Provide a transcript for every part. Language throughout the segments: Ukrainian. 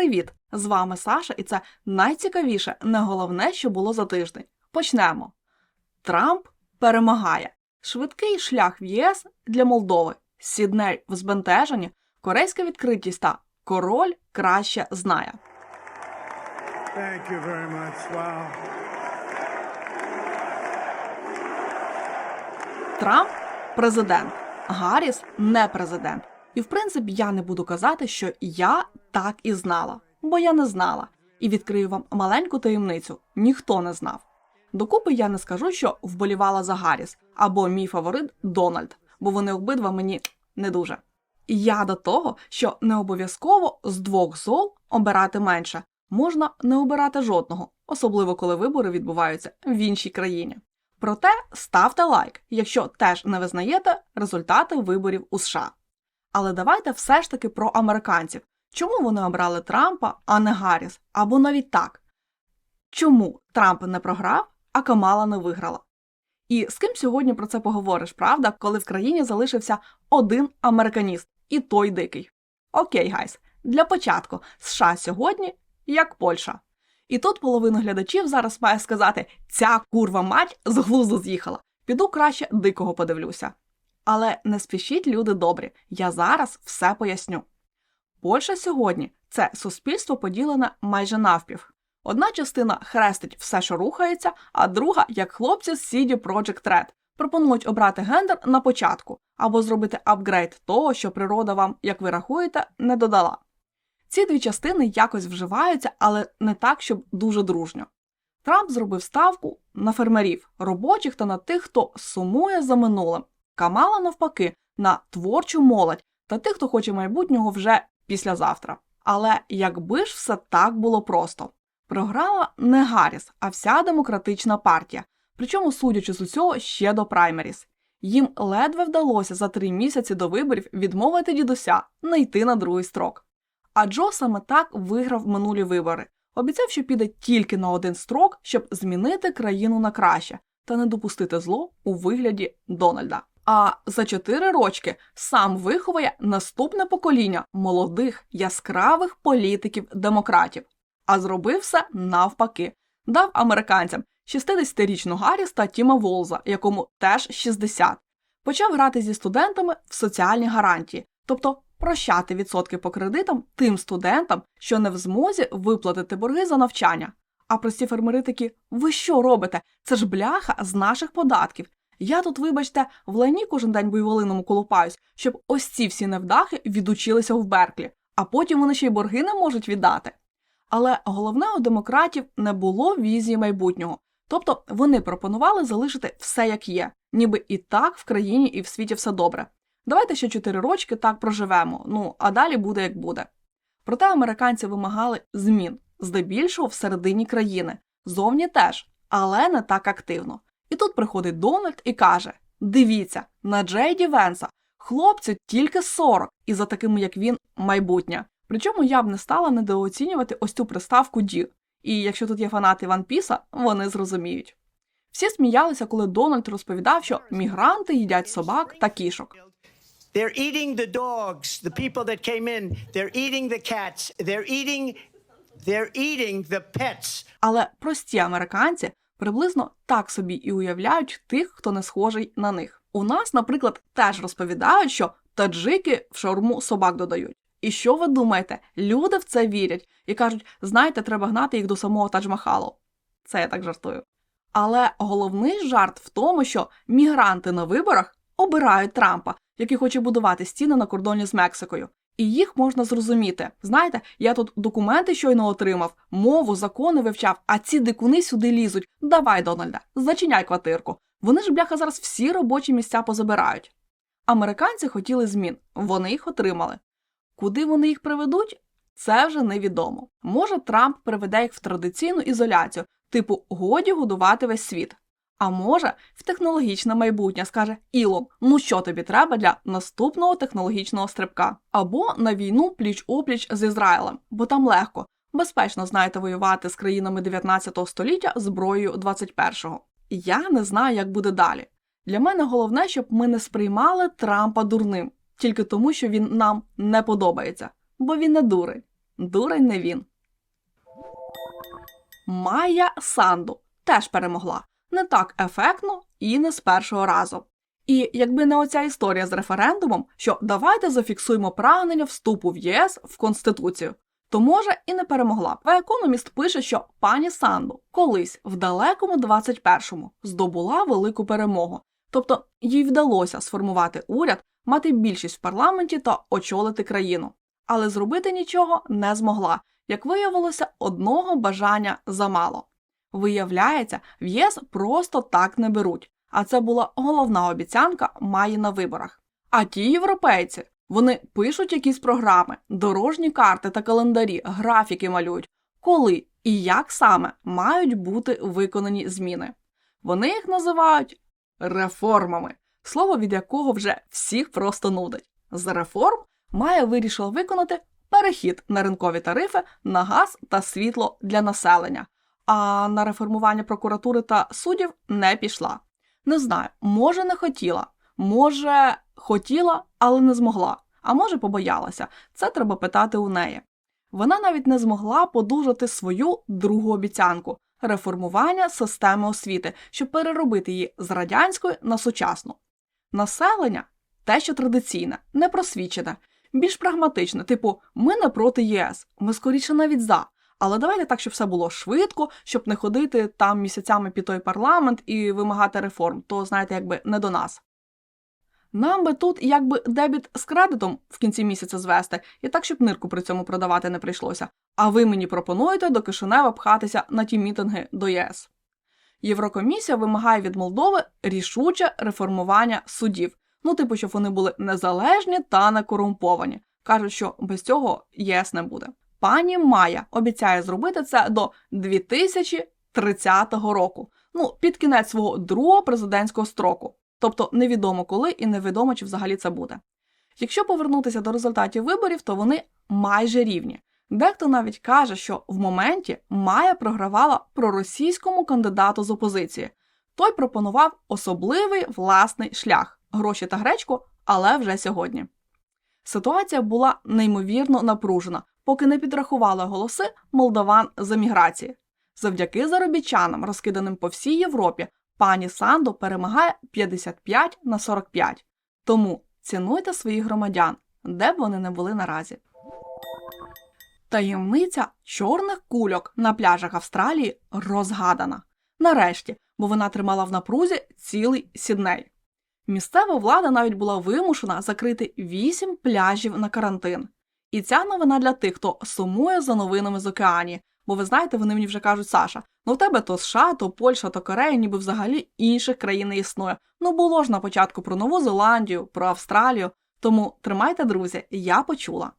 Привіт! З вами Саша, і це найцікавіше, не головне, що було за тиждень. Почнемо. Трамп перемагає. Швидкий шлях в ЄС для Молдови. Сідней в збентеженні, корейська відкритість та король краще знає. Thank you very much. Wow. Трамп президент, Гарріс не президент. І в принципі я не буду казати, що я так і знала, бо я не знала. І відкрию вам маленьку таємницю: ніхто не знав. Докупи я не скажу, що вболівала за Гарріс або мій фаворит Дональд, бо вони обидва мені не дуже. Я до того, що не обов'язково з двох зол обирати менше, можна не обирати жодного, особливо коли вибори відбуваються в іншій країні. Проте ставте лайк, якщо теж не визнаєте результати виборів у США. Але давайте все ж таки про американців. Чому вони обрали Трампа, а не Гарріс? Або навіть так. Чому Трамп не програв, а Камала не виграла? І з ким сьогодні про це поговориш, правда, коли в країні залишився один американіст, і той дикий. Окей, гайс, для початку США сьогодні як Польща. І тут половина глядачів зараз має сказати: ця курва мать з глузду з'їхала. Піду краще дикого подивлюся. Але не спішіть, люди добрі, я зараз все поясню. Польща сьогодні це суспільство поділене майже навпів. Одна частина хрестить все, що рухається, а друга, як хлопці з CD Projekt Red, пропонують обрати гендер на початку або зробити апгрейд того, що природа вам, як ви рахуєте, не додала. Ці дві частини якось вживаються, але не так, щоб дуже дружньо. Трамп зробив ставку на фермерів, робочих та на тих, хто сумує за минулим. Камала, навпаки, на творчу молодь та тих, хто хоче майбутнього вже післязавтра. Але якби ж все так було просто. Програла не Гарріс, а вся демократична партія, причому, судячи з усього, ще до праймеріс. Їм ледве вдалося за три місяці до виборів відмовити дідуся не йти на другий строк. А Джо саме так виграв минулі вибори. Обіцяв, що піде тільки на один строк, щоб змінити країну на краще та не допустити зло у вигляді Дональда. А за чотири рочки сам виховує наступне покоління молодих яскравих політиків-демократів, а зробив все навпаки, дав американцям 60-річну Гарріс та Тіма Волза, якому теж 60. Почав грати зі студентами в соціальні гарантії, тобто прощати відсотки по кредитам тим студентам, що не в змозі виплатити борги за навчання. А прості фермери такі: ви що робите? Це ж бляха з наших податків. Я тут, вибачте, в лайні кожен день буйволиному колупаюсь, щоб ось ці всі невдахи відучилися в Берклі, а потім вони ще й борги не можуть віддати. Але головне у демократів не було візії майбутнього, тобто вони пропонували залишити все як є, ніби і так в країні і в світі все добре. Давайте ще чотири рочки так проживемо, ну а далі буде як буде. Проте американці вимагали змін, здебільшого всередині країни, зовні теж, але не так активно. І тут приходить Дональд і каже: Дивіться, на Джейді Венса хлопцю тільки 40, і за такими, як він, майбутнє. Причому я б не стала недооцінювати ось цю приставку ді. І якщо тут є фанати Ван Піса, вони зрозуміють. Всі сміялися, коли Дональд розповідав, що мігранти їдять собак та кішок. They're eating the dogs, the people that came in. They're eating the cats. They're eating they're eating the pets. Але прості американці приблизно так собі і уявляють тих, хто не схожий на них. У нас, наприклад, теж розповідають, що таджики в шаурму собак додають. І що ви думаєте? Люди в це вірять і кажуть, знаєте, треба гнати їх до самого Тадж-Махалу. Це я так жартую. Але головний жарт в тому, що мігранти на виборах обирають Трампа, який хоче будувати стіни на кордоні з Мексикою. І їх можна зрозуміти. Знаєте, я тут документи щойно отримав, мову, закони вивчав, а ці дикуни сюди лізуть. Давай, Дональда, зачиняй квартирку. Вони ж, бляха, зараз всі робочі місця позабирають. Американці хотіли змін, вони їх отримали. Куди вони їх приведуть? Це вже невідомо. Може, Трамп приведе їх в традиційну ізоляцію, типу годі годувати весь світ. А може, в технологічне майбутнє скаже Ілон, ну що тобі треба для наступного технологічного стрибка, або на війну пліч опліч з Ізраїлем, бо там легко, безпечно знаєте воювати з країнами 19 століття зброєю 21-го. Я не знаю, як буде далі. Для мене головне, щоб ми не сприймали Трампа дурним, тільки тому, що він нам не подобається, бо він не дурень. дурень не він. Майя Санду теж перемогла. Не так ефектно і не з першого разу. І якби не оця історія з референдумом, що давайте зафіксуємо прагнення вступу в ЄС в Конституцію, то може і не перемогла. А економіст пише, що пані Санду колись в далекому 21-му здобула велику перемогу. Тобто їй вдалося сформувати уряд, мати більшість в парламенті та очолити країну. Але зробити нічого не змогла. Як виявилося, одного бажання замало. Виявляється, в ЄС просто так не беруть. А це була головна обіцянка Маї на виборах. А ті європейці вони пишуть якісь програми, дорожні карти та календарі, графіки малюють, коли і як саме мають бути виконані зміни. Вони їх називають реформами, слово від якого вже всіх просто нудить. З реформ Майя вирішила виконати перехід на ринкові тарифи на газ та світло для населення, а на реформування прокуратури та суддів не пішла. Не знаю, може не хотіла, може хотіла, але не змогла, а може побоялася. Це треба питати у неї. Вона навіть не змогла подужати свою другу обіцянку реформування системи освіти, щоб переробити її з радянської на сучасну. Населення те, що традиційне, не просвічене, більш прагматичне, типу, ми не проти ЄС, ми скоріше навіть за. Але давайте так, щоб все було швидко, щоб не ходити там місяцями під той парламент і вимагати реформ, то знаєте, якби не до нас. Нам би тут якби дебіт з кредитом в кінці місяця звести, і так, щоб нирку при цьому продавати не прийшлося. А ви мені пропонуєте до Кишинева пхатися на ті мітинги до ЄС. Єврокомісія вимагає від Молдови рішуче реформування судів. Ну, типу, щоб вони були незалежні та не корумповані. Кажуть, що без цього ЄС не буде. Пані Майя обіцяє зробити це до 2030 року. Ну, під кінець свого другого президентського строку. Тобто невідомо коли і невідомо, чи взагалі це буде. Якщо повернутися до результатів виборів, то вони майже рівні. Дехто навіть каже, що в моменті Майя програвала проросійському кандидату з опозиції. Той пропонував особливий власний шлях гроші та гречку, але вже сьогодні. Ситуація була неймовірно напружена, поки не підрахували голоси молдаван з еміграції. Завдяки заробітчанам, розкиданим по всій Європі, пані Санду перемагає 55 на 45. Тому цінуйте своїх громадян, де б вони не були наразі. Таємниця чорних кульок на пляжах Австралії розгадана. Нарешті, бо вона тримала в напрузі цілий сідней. Місцева влада навіть була вимушена закрити 8 пляжів на карантин. І ця новина для тих, хто сумує за новинами з океані. Бо ви знаєте, вони мені вже кажуть, Саша, ну в тебе то США, то Польща, то Корея, ніби взагалі інших країн не існує. Ну було ж на початку про Нову Зеландію, про Австралію. Тому тримайте, друзі, я почула.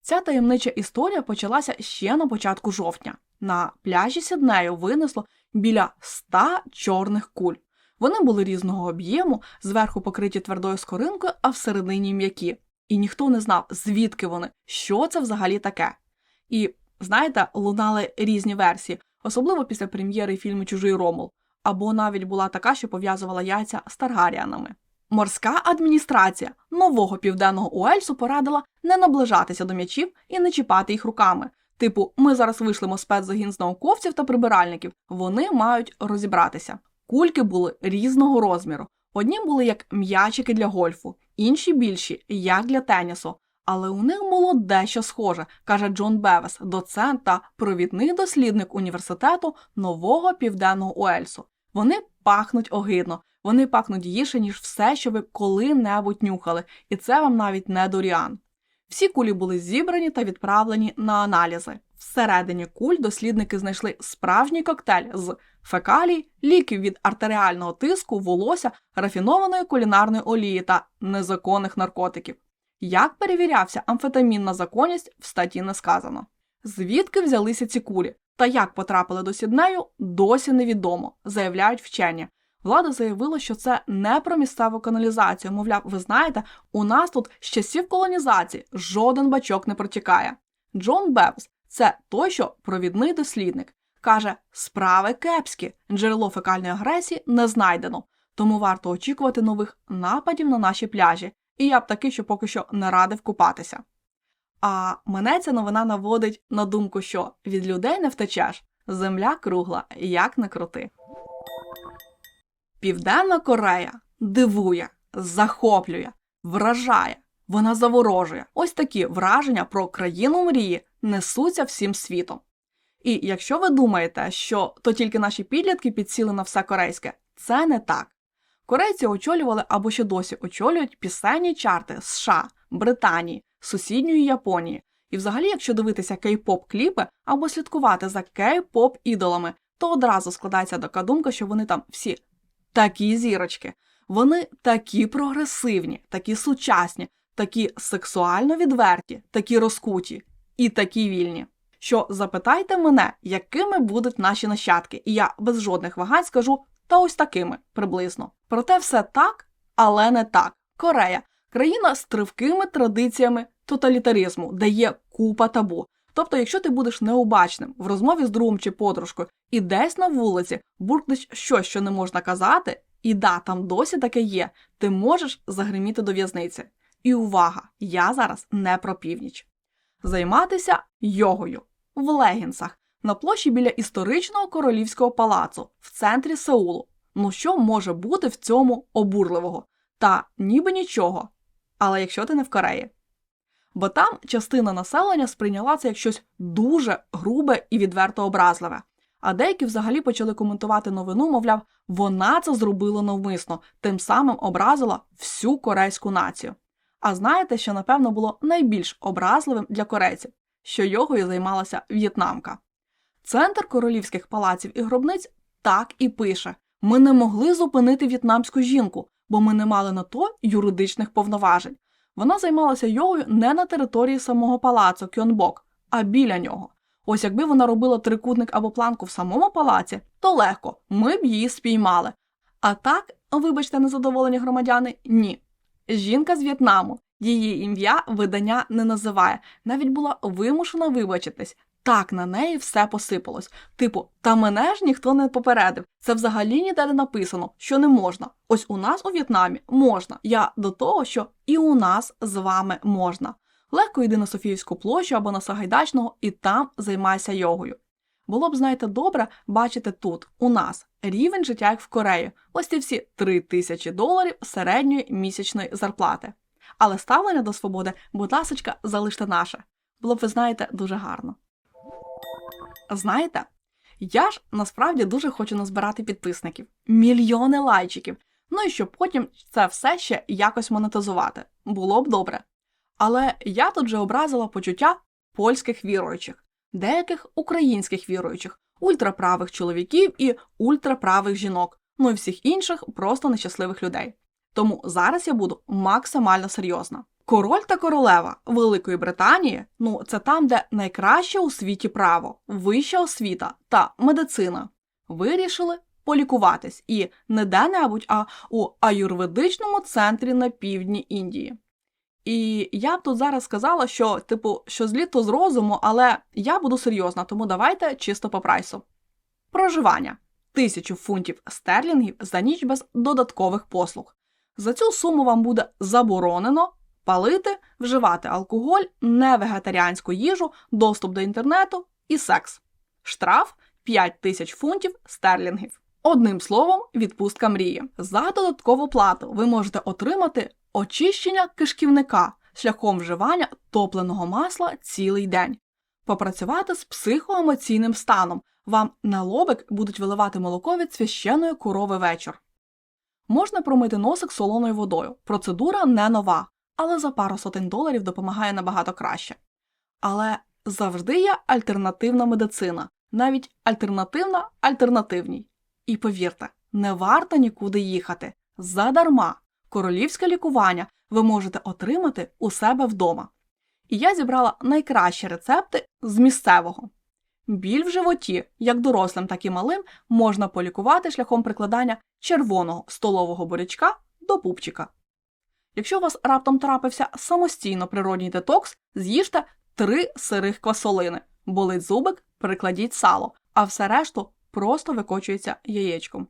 Ця таємнича історія почалася ще на початку жовтня. На пляжі Сіднею винесло біля 100 чорних куль. Вони були різного об'єму, зверху покриті твердою скоринкою, а всередині м'які. І ніхто не знав, звідки вони, що це взагалі таке. І знаєте, лунали різні версії, особливо після прем'єри фільму Чужий Ромул, або навіть була така, що пов'язувала яйця з Таргаріанами. Морська адміністрація нового південного Уельсу порадила не наближатися до м'ячів і не чіпати їх руками. Типу, ми зараз вишлемо спецзагін з науковців та прибиральників, вони мають розібратися. Кульки були різного розміру. Одні були як м'ячики для гольфу, інші більші, як для тенісу. Але у них було дещо схоже, каже Джон Бевес, доцент та провідний дослідник університету нового південного Уельсу. Вони пахнуть огидно, вони пахнуть гірше, ніж все, що ви коли-небудь нюхали, і це вам навіть не доріан. Всі кулі були зібрані та відправлені на аналізи. Всередині куль дослідники знайшли справжній коктейль з фекалій, ліків від артеріального тиску, волосся, рафінованої кулінарної олії та незаконних наркотиків. Як перевірявся амфетамін на законність, в статті не сказано. Звідки взялися ці кулі та як потрапили до Сіднею, досі невідомо, заявляють вчені. Влада заявила, що це не про місцеву каналізацію. Мовляв, ви знаєте, у нас тут з часів колонізації жоден бачок не протікає. Джон Бевс це той, що провідний дослідник. Каже, справи кепські, джерело фекальної агресії не знайдено, тому варто очікувати нових нападів на наші пляжі, і я б таки, що поки що не радив купатися. А мене ця новина наводить на думку, що від людей не втечеш. Земля кругла, як не крути. Південна Корея дивує, захоплює, вражає, вона заворожує. Ось такі враження про країну мрії несуться всім світом. І якщо ви думаєте, що то тільки наші підлітки підсіли на все корейське, це не так. Корейці очолювали або ще досі очолюють пісенні чарти США, Британії, сусідньої Японії. І взагалі, якщо дивитися кей-поп кліпи або слідкувати за кей-поп ідолами, то одразу складається така думка, що вони там всі такі зірочки. Вони такі прогресивні, такі сучасні, такі сексуально відверті, такі розкуті і такі вільні. Що запитайте мене, якими будуть наші нащадки, і я без жодних вагань скажу та ось такими приблизно. Проте все так, але не так. Корея країна з тривкими традиціями тоталітаризму, де є купа табу. Тобто, якщо ти будеш необачним в розмові з другом чи подружкою і десь на вулиці буркнеш щось, що не можна казати, і да, там досі таке є, ти можеш загриміти до в'язниці. І увага! Я зараз не про північ. Займатися йогою в легінсах на площі біля історичного королівського палацу в центрі Сеулу. Ну що може бути в цьому обурливого? Та ніби нічого. Але якщо ти не в Кореї. Бо там частина населення сприйняла це як щось дуже грубе і відверто образливе. А деякі взагалі почали коментувати новину, мовляв, вона це зробила навмисно, тим самим образила всю корейську націю. А знаєте, що напевно було найбільш образливим для корейців, що йогою займалася в'єтнамка. Центр королівських палаців і гробниць так і пише: ми не могли зупинити в'єтнамську жінку, бо ми не мали на то юридичних повноважень. Вона займалася йогою не на території самого палацу Кьонбок, а біля нього. Ось якби вона робила трикутник або планку в самому палаці, то легко, ми б її спіймали. А так, вибачте, незадоволені громадяни, ні. Жінка з В'єтнаму, її ім'я видання не називає, навіть була вимушена вибачитись. Так на неї все посипалось. Типу, та мене ж ніхто не попередив. Це взагалі ніде не написано, що не можна. Ось у нас у В'єтнамі можна. Я до того, що і у нас з вами можна. Легко йди на Софіївську площу або на Сагайдачного і там займайся йогою. Було б, знаєте, добре бачити тут, у нас, рівень життя як в Кореї. Ось ці всі 3 тисячі доларів середньої місячної зарплати. Але ставлення до свободи, будь ласочка, залиште наше. Було б, ви знаєте, дуже гарно. Знаєте, я ж насправді дуже хочу назбирати підписників, мільйони лайчиків. Ну і щоб потім це все ще якось монетизувати. Було б добре. Але я тут же образила почуття польських віруючих, деяких українських віруючих, ультраправих чоловіків і ультраправих жінок, ну і всіх інших просто нещасливих людей. Тому зараз я буду максимально серйозна. Король та королева Великої Британії ну це там, де найкраще у світі право, вища освіта та медицина. Вирішили полікуватись і не де-небудь, а у аюрведичному центрі на півдні Індії. І я б тут зараз сказала, що, типу, що зліт то з розуму, але я буду серйозна, тому давайте чисто по прайсу. Проживання тисячу фунтів стерлінгів за ніч без додаткових послуг. За цю суму вам буде заборонено палити, вживати алкоголь, невегетаріанську їжу, доступ до інтернету і секс. Штраф 5 тисяч фунтів стерлінгів. Одним словом, відпустка мрії. За додаткову плату ви можете отримати очищення кишківника шляхом вживання топленого масла цілий день, попрацювати з психоемоційним станом. Вам на лобик будуть виливати молоко від священної корови вечір. Можна промити носик солоною водою. Процедура не нова, але за пару сотень доларів допомагає набагато краще. Але завжди є альтернативна медицина, навіть альтернативна альтернативній. І повірте, не варто нікуди їхати. Задарма королівське лікування ви можете отримати у себе вдома. І я зібрала найкращі рецепти з місцевого. Біль в животі, як дорослим, так і малим, можна полікувати шляхом прикладання червоного столового бурячка до пупчика. Якщо у вас раптом трапився самостійно природній детокс, з'їжте три сирих квасолини, болить зубик, прикладіть сало, а все решту просто викочується яєчком.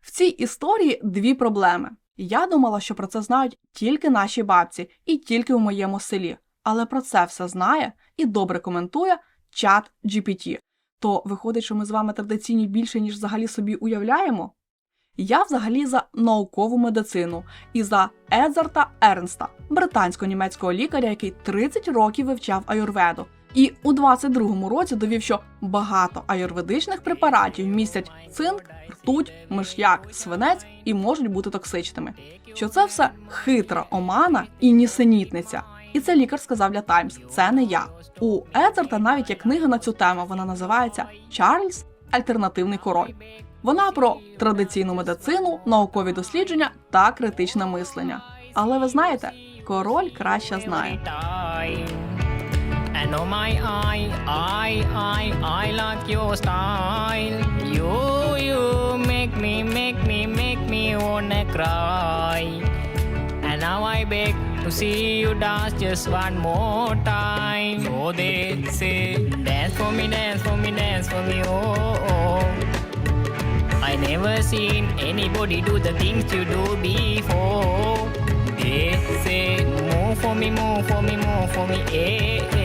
В цій історії дві проблеми. Я думала, що про це знають тільки наші бабці і тільки в моєму селі. але про це все знає і добре коментує чат GPT. То виходить, що ми з вами традиційні більше, ніж взагалі собі уявляємо? Я взагалі за наукову медицину і за Едзарта Ернста, британсько-німецького лікаря, який 30 років вивчав аюрведу. І у 22-му році довів, що багато аюрведичних препаратів містять цинк, ртуть, миш'як, свинець і можуть бути токсичними. Що це все хитра омана і нісенітниця. І це лікар сказав для Таймс. Це не я. У Едзарта навіть є книга на цю тему. Вона називається Чарльз Альтернативний король. Вона про традиційну медицину, наукові дослідження та критичне мислення. Але ви знаєте, король краще знає. And oh my, I, I, I, I like your style. You, you make me, make me, make me wanna cry. And now I beg to see you dance just one more time. So they say, dance for me, dance for me, dance for me, oh, oh. I never seen anybody do the things you do before. They say, move for me, move for me, move for me, eh,